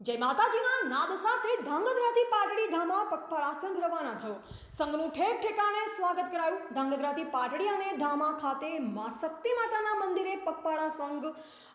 જય માતાજીના નાદ સાથે ધાંગધ્રાથી પાટડી ધામમાં પગપાળા સંઘ રવાના થયો. સંઘનું ઠેક ઠેકાણે સ્વાગત કરાયું. ધાંગધ્રાથી પાટડી અને ધામા ખાતે મા શક્તિ માતાના મંદિરે પગપાળા સંઘ,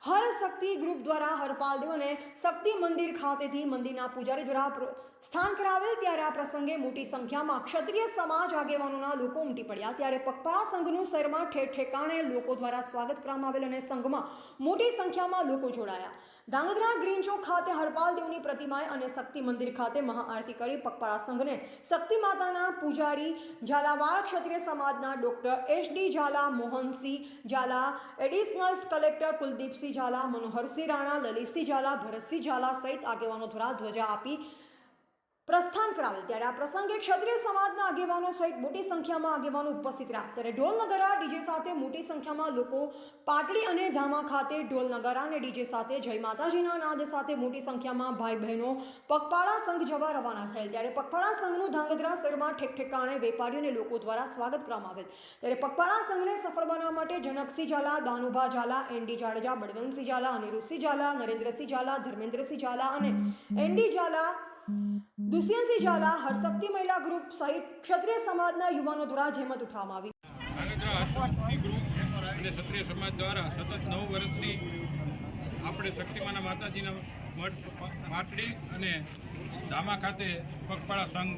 હર શક્તિ ગ્રુપ દ્વારા હરપાલ દેવ અને શક્તિ મંદિર ખાતેથી મંદિરના પૂજારી દ્વારા સ્થાન કરાવેલ. ત્યારે આ પ્રસંગે મોટી સંખ્યામાં ક્ષત્રિય સમાજ આગેવાનોના લોકો ઉમટી પડ્યા. ત્યારે પગપાળા સંઘનું શહેરમાં ઠેર ઠેકાણે લોકો દ્વારા સ્વાગત કરવામાં આવેલ અને સંઘમાં મોટી સંખ્યામાં લોકો જોડાયા. ધાંગધ્રા ગ્રીન ચોક ખાતે હરપાલ દેવની પ્રતિમાએ અને શક્તિ મંદિર ખાતે મહાઆરતી કરી પગપાળા સંઘને શક્તિ માતાના પૂજારી ઝાલાવાડ ક્ષત્રિય સમાજના doctor H D Jhala, Mohansinh Jhala, additional collector Kuldipsinh Jhala, Manoharsinh Rana, Lalitsinh Jhala, Bharatsinh Jhala સહિત આગેવાનો દ્વારા ધ્વજા આપી પ્રસ્થાન કરાવેલ ત્યારે આ પ્રસંગે ક્ષત્રિય સમાજના આગેવાનો સહિત મોટી સંખ્યામાં આગેવાનો ઉપસ્થિત રહ્યા. ત્યારે ઢોલ નગારા ડીજે સાથે મોટી સંખ્યામાં લોકો પાટડી અને ધામા ખાતે ઢોલ નગારા અને ડીજે સાથે જય માતાજીના નાદ સાથે મોટી સંખ્યામાં ભાઈ બહેનો પગપાળા સંઘ જવા રવાના થયેલ. ત્યારે પગપાળા સંઘનું ધાંગધ્રા શહેરમાં ઠેકઠેકાણે વેપારીઓ અને લોકો દ્વારા સ્વાગત કરવામાં આવેલ. ત્યારે પગપાળા સંઘને સફળ બનાવવા માટે જનકસિંહ ઝાલા દાનુભા ઝાલા એનડી જાડેજા, બળવંતસિંહ ઝાલા, અનિરુદ્ધસિંહ ઝાલા, નરેન્દ્રસિંહ ઝાલા, ધર્મેન્દ્રસિંહ ઝાલા અને એનડી ઝાલા દુષ્યંતસિંહ ઝાલા, હરશક્તિ મહિલા ગ્રુપ સહિત ક્ષત્રિય સમાજના યુવાનો દ્વારા જહેમત ઉઠાવવામાં આવી. અને ક્ષત્રિય સમાજ દ્વારા સતત નવ વર્ષથી આપણે શક્તિમાના માતાજીના મઠ પાટડી અને દામા ખાતે પગપાળા સંઘ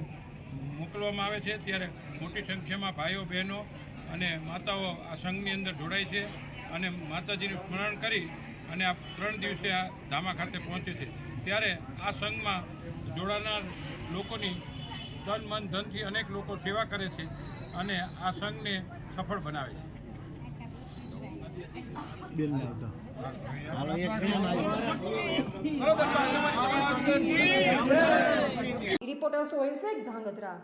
મોકલવામાં આવે છે. ત્યારે મોટી સંખ્યામાં ભાઈઓ, બહેનો અને માતાઓ આ સંઘની અંદર જોડાય છે અને માતાજીનું સ્મરણ કરી અને આ ત્રણ દિવસે આ ધામા ખાતે પહોંચે છે. ત્યારે આ સંઘમાં જોડાનાર લોકોની તન મન ધનથી અનેક લોકો સેવા કરે છે અને આ સંઘને સફળ બનાવે છે. રિપોર્ટર સોહેલ શેખ ધાંગધ્રા.